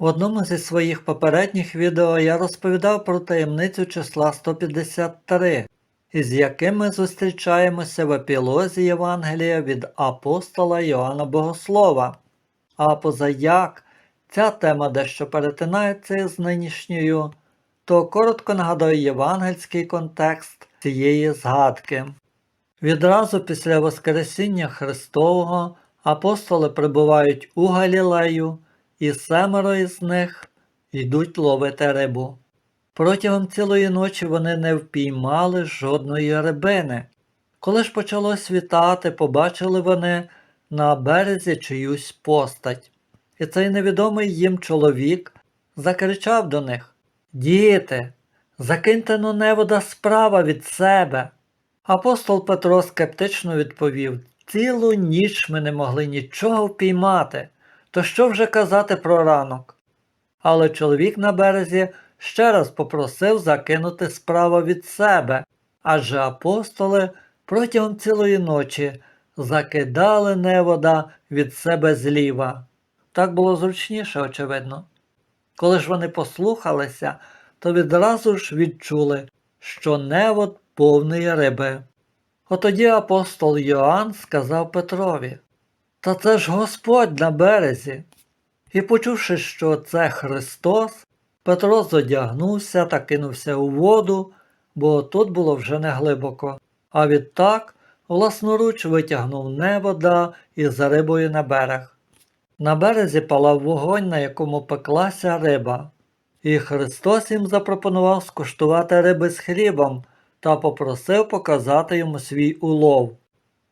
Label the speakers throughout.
Speaker 1: В одному зі своїх попередніх відео я розповідав про таємницю числа 153, із яким ми зустрічаємося в епілозі Євангелія від апостола Йоанна Богослова. А позаяк ця тема дещо перетинається із нинішньою, то коротко нагадаю євангельський контекст цієї згадки. Відразу після Воскресіння Христового апостоли прибувають у Галілею, і семеро із них йдуть ловити рибу. Протягом цілої ночі вони не впіймали жодної рибини. Коли ж почало світати, побачили вони на березі чиюсь постать. І цей невідомий їм чоловік закричав до них Діти, закиньте но невода справа від себе. Апостол Петро скептично відповів Цілу ніч ми не могли нічого впіймати, то що вже казати про ранок? Але чоловік на березі ще раз попросив закинути справа від себе, адже апостоли протягом цілої ночі закидали невода від себе зліва. Так було зручніше, очевидно. Коли ж вони послухалися, то відразу ж відчули, що невод повний риби. Отоді апостол Йоанн сказав Петрові Та це ж Господь на березі. І почувши, що це Христос, Петро зодягнувся та кинувся у воду, бо тут було вже не глибоко, а відтак власноруч витягнув невода і за рибою на берег. На березі палав вогонь, на якому пеклася риба, і Христос їм запропонував скуштувати риби з хлібом та попросив показати йому свій улов.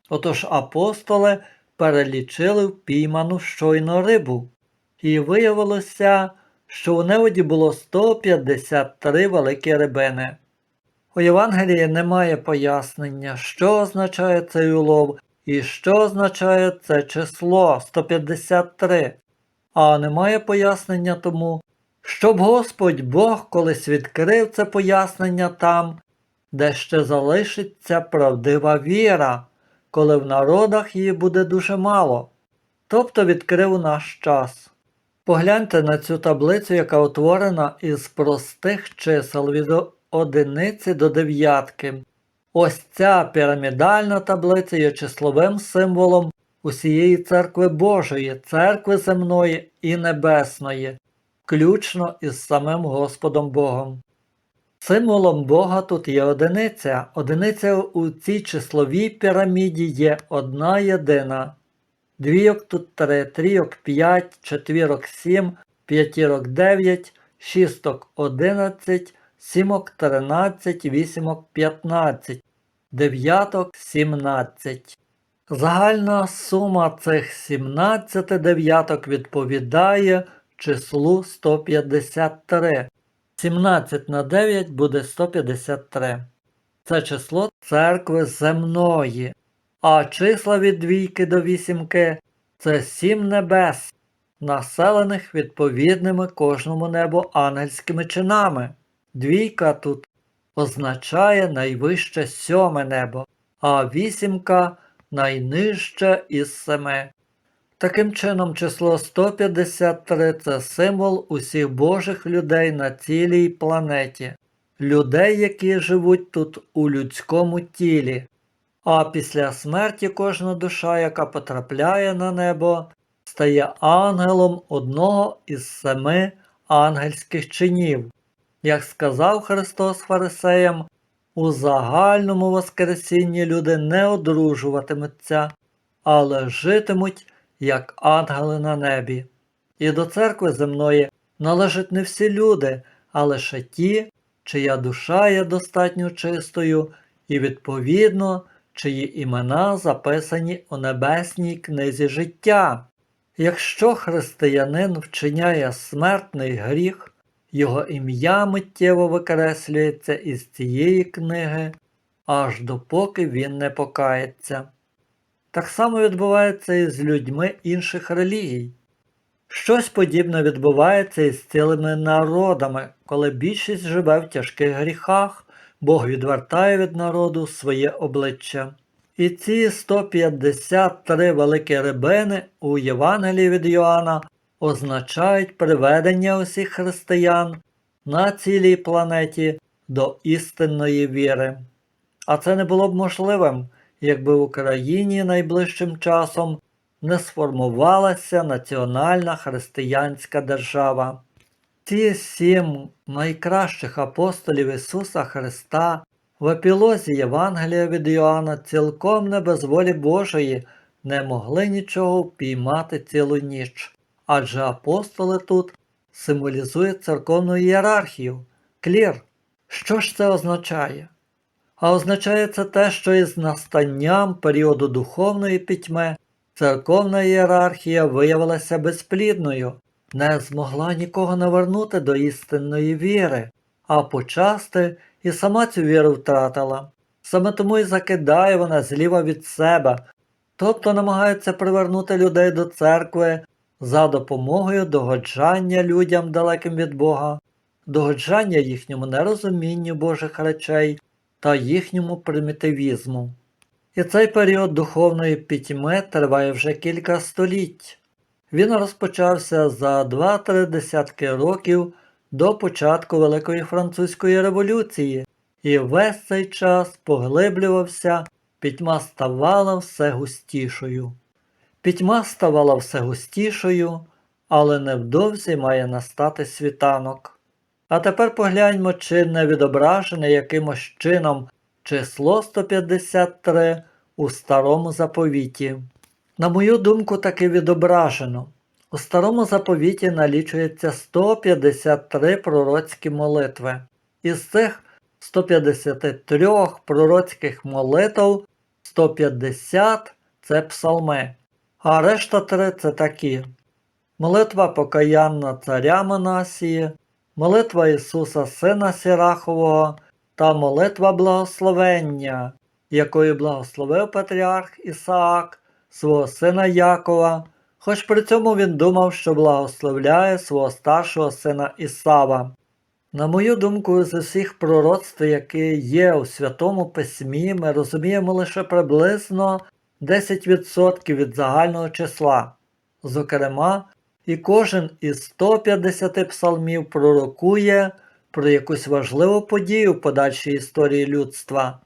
Speaker 1: Отож апостоли перелічили впійману щойно рибу, і виявилося, що у неводі було 153 великі рибини. У Євангелії немає пояснення, що означає цей улов і що означає це число 153, а немає пояснення тому, щоб Господь Бог колись відкрив це пояснення там, де ще залишиться правдива віра, коли в народах її буде дуже мало, тобто відкрив наш час. Погляньте на цю таблицю, яка утворена із простих чисел від одиниці до дев'ятки. Ось ця пірамідальна таблиця є числовим символом усієї церкви Божої, церкви земної і небесної, включно із самим Господом Богом. Символом Бога тут є одиниця. Одиниця у цій числовій піраміді є одна єдина. Двійок тут три, трійок п'ять, четвірок сім, п'ятірок дев'ять, шісток одинадцять, сімок тринадцять, вісімок п'ятнадцять, дев'яток сімнадцять. Загальна сума цих 17 дев'яток відповідає числу 153. 17 на 9 буде 153. Це число церкви земної. А числа від двійки до вісімки це сім небес, населених відповідними кожному небу ангельськими чинами. Двійка тут означає найвище сьоме небо, а вісімка найнижче із семи. Таким чином, число 153 це символ усіх божих людей на цілій планеті, людей, які живуть тут у людському тілі. А після смерті кожна душа, яка потрапляє на небо, стає ангелом одного із семи ангельських чинів. Як сказав Христос Фарисеям, у загальному Воскресінні люди не одружуватимуться, але житимуть як ангели на небі. І до церкви земної належать не всі люди, а лише ті, чия душа є достатньо чистою, і, відповідно, чиї імена записані у небесній книзі життя. Якщо християнин вчиняє смертний гріх, його ім'я миттєво викреслюється із цієї книги, аж допоки він не покається. Так само відбувається і з людьми інших релігій. Щось подібне відбувається і з цілими народами, коли більшість живе в тяжких гріхах, Бог відвертає від народу своє обличчя. І ці 153 великі рибини у Євангелії від Йоанна означають приведення усіх християн на цілій планеті до істинної віри. А це не було б можливим, якби в Україні найближчим часом не сформувалася національна християнська держава. Ці сім найкращих апостолів Ісуса Христа в епілозі Євангелія від Йоанна цілком не без волі Божої не могли нічого впіймати цілу ніч, адже апостоли тут символізують церковну ієрархію, клір. Що ж це означає? А означає це те, що із настанням періоду духовної пітьми церковна ієрархія виявилася безплідною, не змогла нікого навернути до істинної віри, а почасти і сама цю віру втратила. Саме тому і закидає вона зліва від себе, тобто намагається привернути людей до церкви за допомогою догоджання людям далеким від Бога, догоджання їхньому нерозумінню Божих речей та їхньому примітивізму. І цей період духовної пітьми триває вже кілька століть. Він розпочався за 2-3 десятки років до початку Великої Французької революції, і весь цей час поглиблювався, пітьма ставала все густішою. Пітьма ставала все густішою, але невдовзі має настати світанок. А тепер погляньмо, чи не відображене якимось чином число 153 у старому заповіті. На мою думку, таки відображено. У старому заповіті налічується 153 пророцькі молитви. Із цих 153 пророцьких молитв 150 це псалми, а решта три це такі: молитва покаянна царя Манасії, молитва Ісуса Сина Сірахового та молитва благословення, якою благословив патріарх Ісаак свого сина Якова, хоч при цьому він думав, що благословляє свого старшого сина Ісава. На мою думку, з усіх пророцтв, які є у Святому Письмі, ми розуміємо лише приблизно 10% від загального числа. Зокрема, і кожен із 150 псалмів пророкує про якусь важливу подію в подальшій історії людства.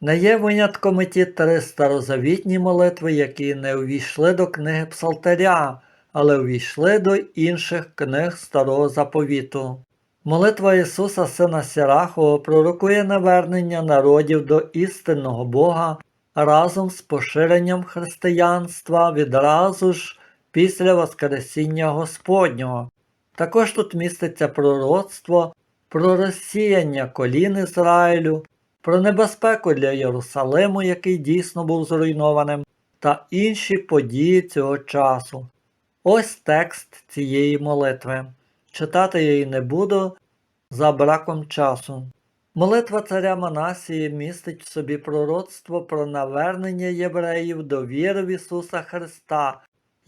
Speaker 1: Не є винятком і ті три старозавітні молитви, які не увійшли до книги Псалтаря, але увійшли до інших книг Старого Заповіту. Молитва Ісуса Сина Сірахова пророкує навернення народів до істинного Бога разом з поширенням християнства відразу ж після Воскресіння Господнього. Також тут міститься пророцтво про розсіяння колін Ізраїлю, про небезпеку для Єрусалиму, який дійсно був зруйнованим, та інші події цього часу. Ось текст цієї молитви. Читати її не буду за браком часу. Молитва царя Манасії містить в собі пророцтво про навернення євреїв до віри в Ісуса Христа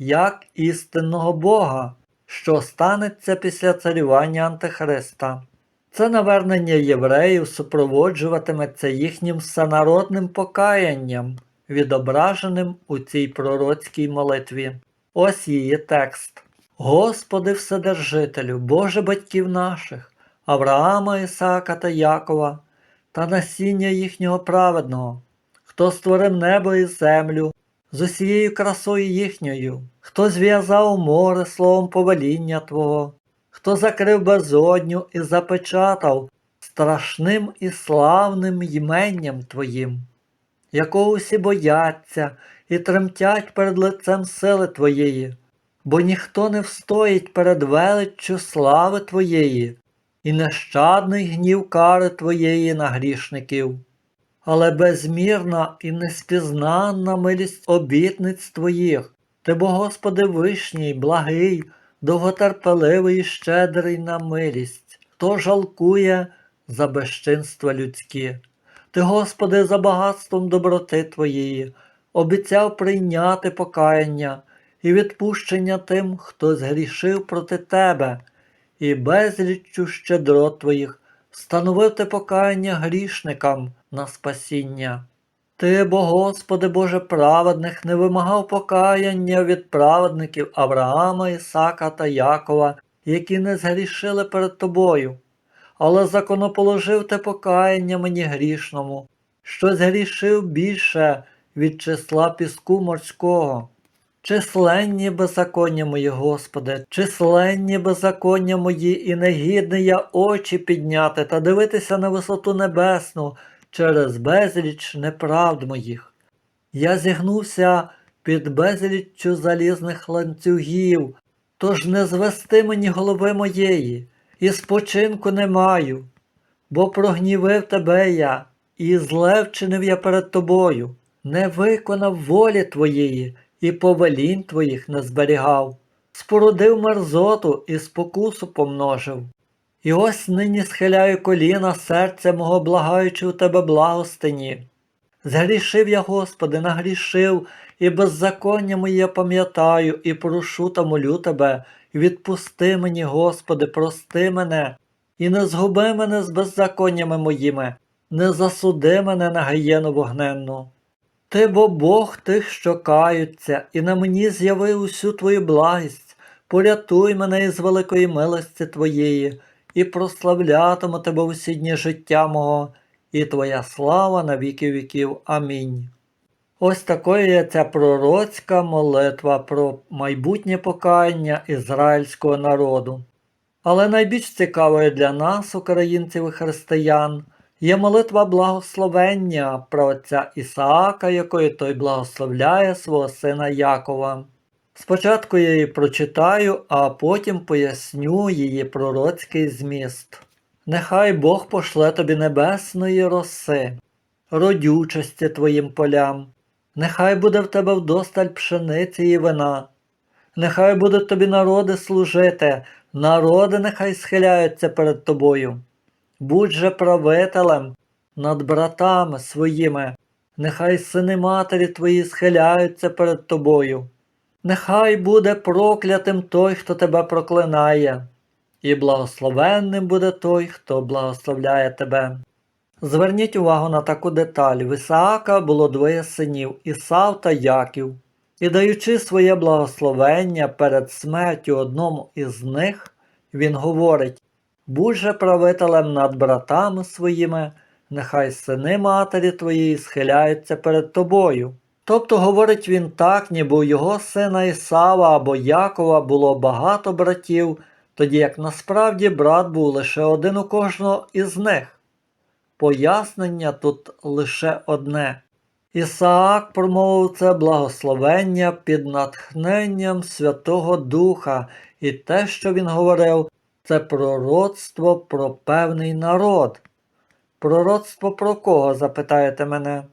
Speaker 1: як істинного Бога, що станеться після царювання Антихриста. Це навернення євреїв супроводжуватиметься їхнім всенародним покаянням, відображеним у цій пророцькій молитві. Ось її текст. Господи Вседержителю, Боже батьків наших, Авраама, Ісаака та Якова, та насіння їхнього праведного, хто створив небо і землю з усією красою їхньою, хто зв'язав море словом повеління Твого, хто закрив безодню і запечатав страшним і славним йменням Твоїм, якого усі бояться і тремтять перед лицем сили Твоєї, бо ніхто не встоїть перед величчю слави Твоєї і нещадний гнів кари Твоєї на грішників. Але безмірна і неспізнанна милість обітниць Твоїх, Ти, бо Господи вишній, благий, довготерпеливий і щедрий на милість, хто жалкує за безчинства людські. Ти, Господи, за багатством доброти Твоєї, обіцяв прийняти покаяння і відпущення тим, хто згрішив проти Тебе, і безліччю щедрот Твоїх встановив ти покаяння грішникам на спасіння. Ти, бо, Господи Боже праведних, не вимагав покаяння від праведників Авраама, Ісака та Якова, які не згрішили перед тобою, але законоположив те покаяння мені грішному, що згрішив більше від числа піску морського. Численні беззаконня мої, Господи, численні беззаконня мої, і негідний я очі підняти та дивитися на висоту небесну через безліч неправд моїх. Я зігнувся під безліччю залізних ланцюгів, тож не звести мені голови моєї, і спочинку не маю, бо прогнівив тебе я, і зле вчинив я перед тобою, не виконав волі твоєї, і повелінь твоїх не зберігав, спорудив мерзоту і спокусу помножив. І ось нині схиляю коліна серця мого, благаючи у тебе благостині. Згрішив я, Господи, нагрішив, і беззаконня моє пам'ятаю, і прошу та молю тебе, відпусти мені, Господи, прости мене, і не згуби мене з беззаконнями моїми, не засуди мене на гієну вогненну. Ти бо Бог тих, що каються, і на мені з'яви усю твою благість, порятуй мене із великої милості Твоєї, і прославлятиму тебе усі дні життя мого, і Твоя слава на віки віків. Амінь. Ось такою є ця пророцька молитва про майбутнє покаяння ізраїльського народу. Але найбільш цікавою для нас, українців і християн, є молитва благословення про отця Ісаака, якою той благословляє свого сина Якова. Спочатку я її прочитаю, а потім поясню її пророцький зміст. Нехай Бог пошле тобі небесної роси, родючості твоїм полям, нехай буде в тебе вдосталь пшениці і вина, нехай будуть тобі народи служити, народи нехай схиляються перед тобою. Будь же правителем над братами своїми, нехай сини матері твої схиляються перед тобою. Нехай буде проклятим той, хто тебе проклинає, і благословенним буде той, хто благословляє тебе. Зверніть увагу на таку деталь. В Ісаака було двоє синів Ісав та Яків, і даючи своє благословення перед смертю одному із них, він говорить Будь же правителем над братами своїми, нехай сини матері твоєї схиляються перед тобою. Тобто говорить він так, ніби у його сина Ісава або Якова було багато братів, тоді як насправді брат був лише один у кожного із них. Пояснення тут лише одне. Ісаак промовив це благословення під натхненням Святого Духа, і те, що він говорив, це пророцтво про певний народ. Пророцтво про кого, запитаєте мене?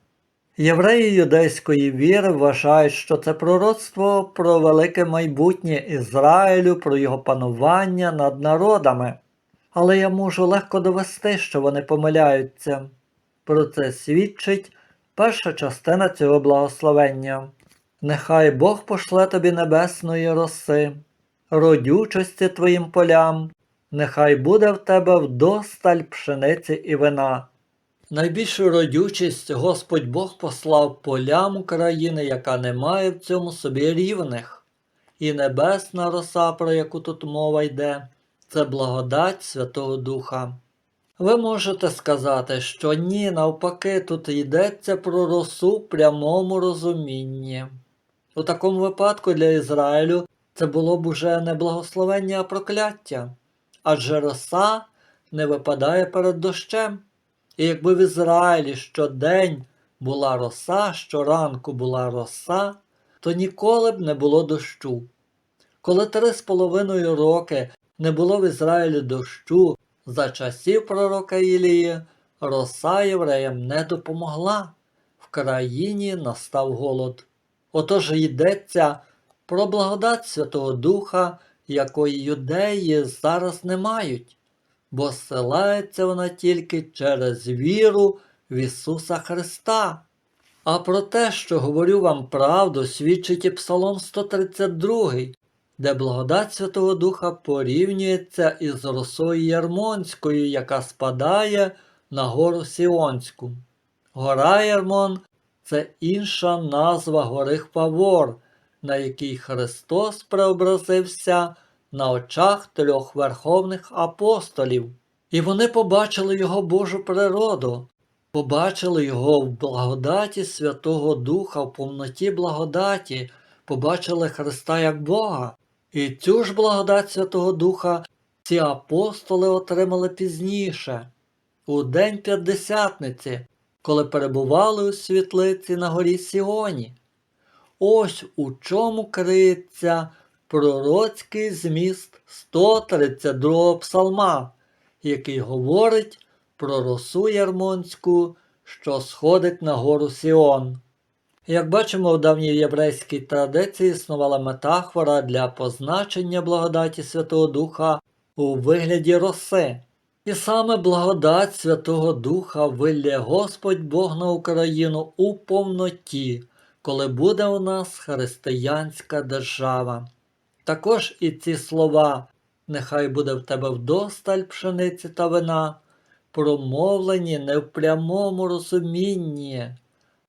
Speaker 1: Євреї юдейської віри вважають, що це пророцтво про велике майбутнє Ізраїлю, про його панування над народами. Але я можу легко довести, що вони помиляються. Про це свідчить перша частина цього благословення. Нехай Бог пошле тобі небесної роси, родючості твоїм полям, нехай буде в тебе вдосталь пшениці і вина. Найбільшу родючість Господь Бог послав полям України, яка не має в цьому собі рівних, і небесна роса, про яку тут мова йде, це благодать Святого Духа. Ви можете сказати, що ні, навпаки, тут йдеться про росу в прямому розумінні. У такому випадку для Ізраїлю це було б уже не благословення, а прокляття, адже роса не випадає перед дощем. І якби в Ізраїлі щодень була роса, щоранку була роса, то ніколи б не було дощу. Коли три з половиною роки не було в Ізраїлі дощу за часів пророка Ілії, роса євреям не допомогла. В країні настав голод. Отож йдеться про благодать Святого Духа, якої юдеї зараз не мають бо зсилається вона тільки через віру в Ісуса Христа. А про те, що говорю вам правду, свідчить і Псалом 132, де благодать Святого Духа порівнюється із росою Ярмонською, яка спадає на гору Сіонську. Гора Ярмон це інша назва гори Хпавор, на якій Христос преобразився на очах трьох верховних апостолів. І вони побачили його Божу природу, побачили його в благодаті Святого Духа, в повноті благодаті, побачили Христа як Бога. І цю ж благодать Святого Духа ці апостоли отримали пізніше, у день П'ятдесятниці, коли перебували у світлиці на горі Сіоні. Ось у чому криється пророцький зміст 132 псалма, який говорить про росу Ярмонську, що сходить на гору Сіон. Як бачимо, у давній єврейській традиції існувала метафора для позначення благодаті Святого Духа у вигляді роси. І саме благодать Святого Духа вилє Господь Бог на Україну у повноті, коли буде у нас християнська держава. Також і ці слова нехай буде в тебе вдосталь пшениці та вина, промовлені не в прямому розумінні,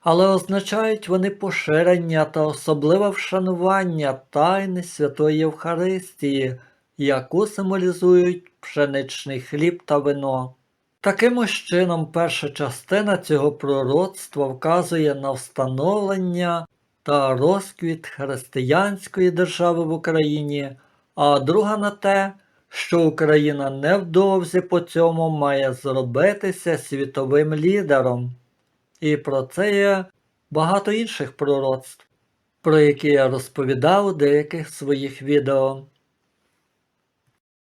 Speaker 1: але означають вони поширення та особливе вшанування тайни Святої Євхаристії, яку символізують пшеничний хліб та вино. Таким ось чином, перша частина цього пророцтва вказує на встановлення та розквіт християнської держави в Україні, а друга на те, що Україна невдовзі по цьому має зробитися світовим лідером. І про це є багато інших пророцтв, про які я розповідав у деяких своїх відео.